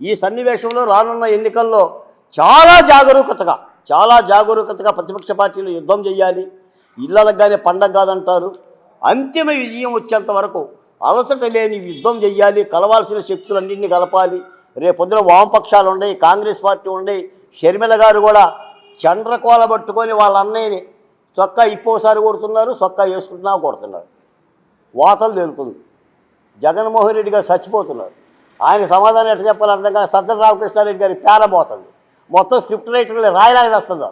ఈ సన్నివేశంలో రానున్న ఎన్నికల్లో చాలా జాగరూకతగా చాలా జాగరూకతగా ప్రతిపక్ష పార్టీలు యుద్ధం చేయాలి. ఇళ్ళలకు కానీ పండగ కాదంటారు. అంతిమ విజయం వచ్చేంత వరకు అలసట లేని యుద్ధం చేయాలి. కలవాల్సిన శక్తులన్నింటినీ కలపాలి. రేపు వామపక్షాలు ఉన్నాయి కాంగ్రెస్ పార్టీ ఉన్నాయి షర్మిల గారు కూడా చండ్రకోల పట్టుకొని వాళ్ళ అన్నయ్యని చొక్కా ఇప్పోసారి కొడుతున్నారు చొక్కా వేసుకుంటున్నా కొడుతున్నారు. వాతలు తేలుతుంది. జగన్మోహన్ రెడ్డి గారు చచ్చిపోతున్నారు. ఆయన సమాధానం ఎట్లా చెప్పాలి అర్థంగా కాదు సజ్జన రామకృష్ణారెడ్డి గారి పేరబోతుంది మొత్తం స్క్రిప్ట్ రైటర్లు రాయలాగా వస్తుంది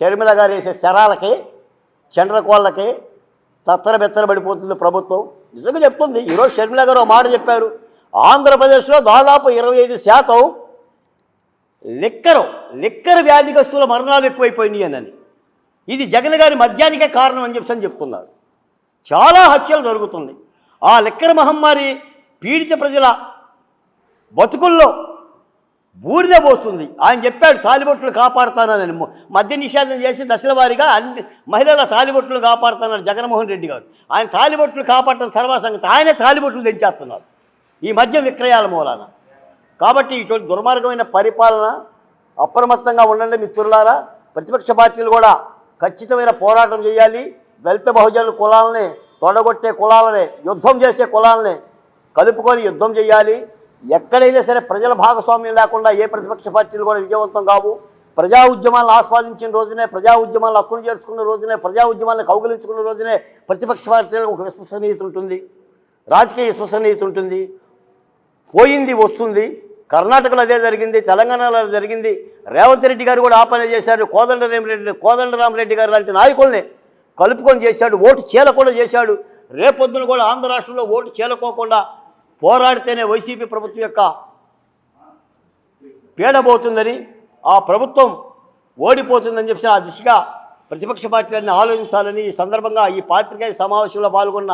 షర్మిల గారు వేసే శరాలకి చండ్రకోళ్ళకి తత్తర పడిపోతుంది ప్రభుత్వం. నిజంగా చెప్తుంది. ఈరోజు షర్మిల గారు మాట చెప్పారు. ఆంధ్రప్రదేశ్లో దాదాపు ఇరవై ఐదు శాతం లిక్కరు లిక్కరు వ్యాధిగ్రస్తుల మరణాలు ఎక్కువైపోయినాయి అని ఇది జగన్ గారి మద్యానికే కారణం అని చెప్పి చెప్తున్నారు. చాలా హత్యలు జరుగుతున్నాయి. ఆ లిక్కర మహమ్మారి పీడిత ప్రజల బతుకుల్లో బూడిద పోస్తుంది. ఆయన చెప్పాడు తాలిబొట్లు కాపాడుతానని మద్య నిషేధం చేసి దశల వారీగా అన్ని మహిళల తాలిబొట్లు కాపాడుతున్నారు జగన్మోహన్ రెడ్డి గారు. ఆయన తాలిబొట్లు కాపాడటం తర్వాత సంగతి ఆయనే తాలిబొట్లు తెంచేస్తున్నారు. ఈ మద్యం విక్రయాల మూలాన. కాబట్టి ఇటువంటి దుర్మార్గమైన పరిపాలన అప్రమత్తంగా ఉండండి మిత్రులారా ప్రతిపక్ష పార్టీలు కూడా ఖచ్చితమైన పోరాటం చేయాలి. దళిత బహుజనుల కులాలని తొడగొట్టే కులాలని యుద్ధం చేసే కులాలని కలుపుకొని యుద్ధం చేయాలి. ఎక్కడైనా సరే ప్రజల భాగస్వామ్యం లేకుండా ఏ ప్రతిపక్ష పార్టీలు కూడా విజయవంతం కావు. ప్రజా ఉద్యమాలను ఆస్వాదించిన రోజునే ప్రజా ఉద్యమాలను హక్కును చేర్చుకున్న రోజునే ప్రజా ఉద్యమాలను కౌగిలించుకున్న రోజునే ప్రతిపక్ష పార్టీలకు ఒక విశ్వసనీయత ఉంటుంది. రాజకీయ విశ్వసనీయత ఉంటుంది. పోయింది వస్తుంది. కర్ణాటకలో అదే జరిగింది తెలంగాణలో అదే జరిగింది. రేవంత్ రెడ్డి గారు కూడా ఆపన పని చేశారు. కోదండరామరెడ్డి కోదండరామరెడ్డి గారు లాంటి నాయకుల్ని కలుపుకొని చేశాడు. ఓటు చీలకుండా చేశాడు. రేపొద్దున కూడా ఆంధ్ర రాష్ట్రంలో ఓటు చీలకోకుండా పోరాడితేనే వైసీపీ ప్రభుత్వం యొక్క పీడబోతుందని ఆ ప్రభుత్వం ఓడిపోతుందని చెప్పి ఆ దిశగా ప్రతిపక్ష పార్టీలన్నీ ఆలోచించాలని ఈ సందర్భంగా ఈ పాత్రికేయ సమావేశంలో పాల్గొన్న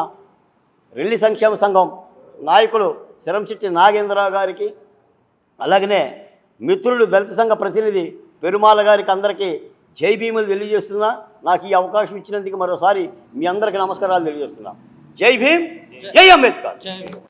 రెల్లి సంక్షేమ సంఘం నాయకులు శరంశెట్టి నాగేంద్రరావు గారికి అలాగనే మిత్రులు దళిత సంఘ ప్రతినిధి పెరుమాల గారికి అందరికీ జై భీములు తెలియజేస్తున్నా. నాకు ఈ అవకాశం ఇచ్చినందుకు మరోసారి మీ అందరికీ నమస్కారాలు తెలియజేస్తున్నా. జై భీమ్ జై అంబేద్కర్.